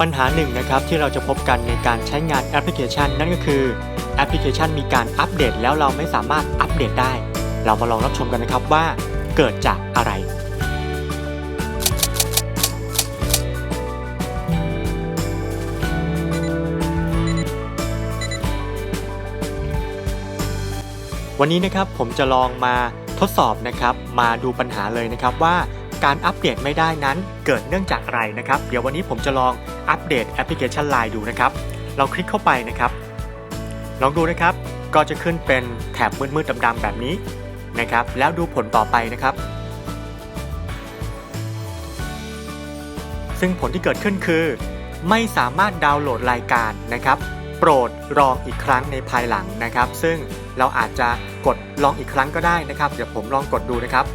ปัญหาหนึ่งนะครับที่เราจะพบกันในการใช้งานแอปพลิเคชัน นั่นก็คือแอปพลิเคชันมีการอัปเดตแล้วเราไม่สามารถอัปเดตได้ เรามาลองรับชมกันนะครับว่าเกิดจากอะไรวันนี้นะครับผมจะลองมาทดสอบนะครับมาดูปัญหาเลยนะครับว่า การอัปเดตไม่ได้นั้น เกิดเนื่องจากอะไรนะครับ เดี๋ยววันนี้ผมจะลองอัปเดตแอปพลิเคชัน Line ดูนะครับ เราคลิกเข้าไปนะครับ ลองดูนะครับ ก็จะขึ้นเป็นแถบมืดๆดำๆแบบนี้นะครับ แล้วดูผลต่อไปนะครับ ซึ่งผลที่เกิดขึ้นคือ ไม่สามารถดาวน์โหลดรายการนะครับ โปรดลองอีกครั้งในภายหลังนะครับ ซึ่งเราอาจจะกดลองอีกครั้งก็ได้นะครับ เดี๋ยวผมลองกดดูนะครับ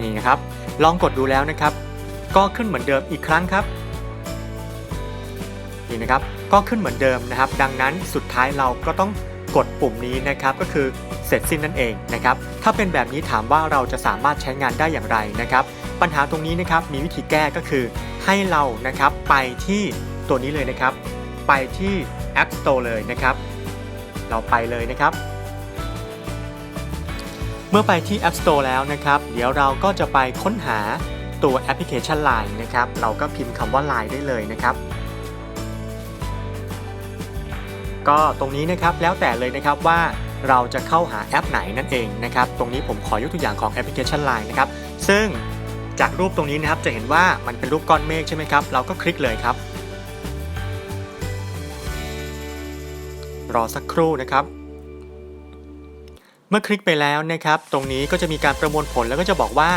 นี่นะครับ ลองกดดูแล้วนะครับ ก็ขึ้นเหมือนเดิมอีกครั้งครับนี่นะครับก็ขึ้นเหมือนเดิมนะครับ ดังนั้นสุดท้ายเราก็ต้องกดปุ่มนี้นะครับก็คือเสร็จสิ้นนั่นเองนะครับถ้าเป็นแบบนี้ถามว่าเราจะสามารถใช้งานได้อย่างไรนะครับ ปัญหาตรงนี้นะครับมีวิธีแก้ก็คือให้เรานะครับไปที่ตัวนี้เลยนะครับ ไปที่ App Store เลยนะครับ เราไปเลยนะครับ เมื่อไปที่ App Store แล้วนะครับ เดี๋ยวเราก็จะไปค้นหาตัวแอปพลิเคชัน Line นะครับ เราก็พิมพ์คำว่า Line ได้เลยนะครับ ก็ตรงนี้นะครับแล้วแต่เลยนะครับว่าเราจะเข้าหาแอปไหนนั่นเองนะครับ ตรงนี้ผมขอยกตัวอย่างของแอปพลิเคชัน Line นะครับ ซึ่งจากรูปตรงนี้นะครับจะเห็นว่ามันเป็นรูปก้อนเมฆใช่ไหมครับ เราก็คลิกเลยครับ รอสักครู่นะครับ เมื่อคลิกไปแล้วนะครับ ตรงนี้ก็จะมีการประมวลผลแล้วก็จะบอกว่า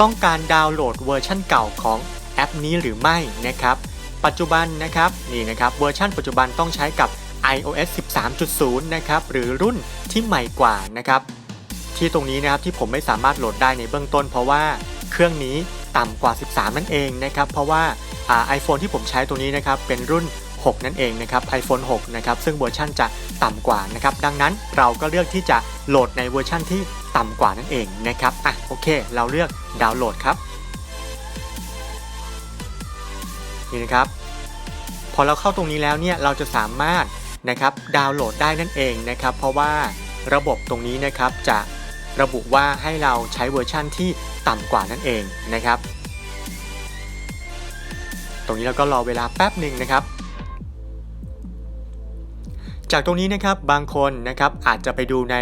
ต้องการดาวน์โหลดเวอร์ชั่นเก่าของแอปนี้หรือไม่นะครับ ปัจจุบันนะครับนี่นะครับเวอร์ชันปัจจุบันต้องใช้กับ iOS 13.0 นะครับหรือรุ่นที่ใหม่กว่านะครับ ที่ตรงนี้นะครับที่ผมไม่สามารถโหลดได้ในเบื้องต้น เพราะว่าเครื่องนี้ต่ำกว่า 13 นั่นเองนะครับ เพราะว่าไอโฟนที่ผมใช้ตัวนี้นะครับเป็นรุ่น 6 นั่นเองนะครับ iPhone 6 นะครับ ซึ่งเวอร์ชันจะต่ำกว่านะครับ ดังนั้นเราก็เลือกที่จะโหลดในเวอร์ชันที่ต่ำกว่านั่นเองนะครับ อะ โอเค เราเลือกดาวน์โหลดครับ นี่นะครับ พอเราเข้าตรงนี้แล้วเนี่ย เราจะสามารถนะครับ ดาวน์โหลดได้นั่นเองนะครับ เพราะว่าระบบตรงนี้นะครับจะระบุว่าให้เราใช้เวอร์ชั่นที่ต่ำกว่านั่นเองนะครับ ตรงนี้เราก็รอเวลาแป๊บหนึ่งนะครับ จากตรงนี้นะครับบางคนนะครับอาจจะไปดูใน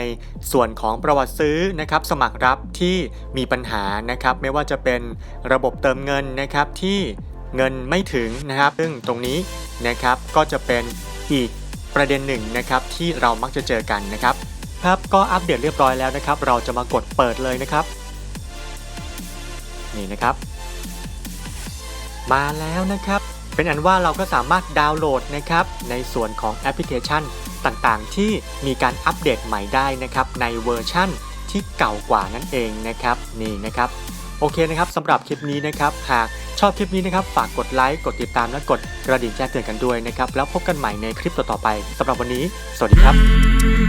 ส่วนของประวัติซื้อนะครับสมัครรับที่มีปัญหานะครับ ไม่ว่าจะเป็นระบบเติมเงินนะครับที่เงินไม่ถึงนะครับ ซึ่งตรงนี้นะครับก็จะเป็นอีกประเด็นหนึ่งนะครับที่เรามักจะเจอกันนะครับครับก็อัปเดตเรียบร้อยแล้วนะครับ เราจะมากดเปิดเลยนะครับ นี่นะครับ มาแล้วนะครับ เป็นอันว่าเราก็สามารถดาวน์โหลดนะครับในส่วนของแอปพลิเคชันต่างๆ ที่มีการอัปเดตใหม่ได้นะครับในเวอร์ชั่นที่เก่ากว่านั่นเองนะครับนี่นะครับโอเคนะครับสำหรับคลิปนี้นะครับหากชอบคลิปนี้นะครับฝากกดไลค์กดติดตามและกดกระดิ่งแจ้งเตือนกันด้วยนะครับแล้วพบกันใหม่ในคลิปต่อๆไปสำหรับวันนี้ สวัสดีครับ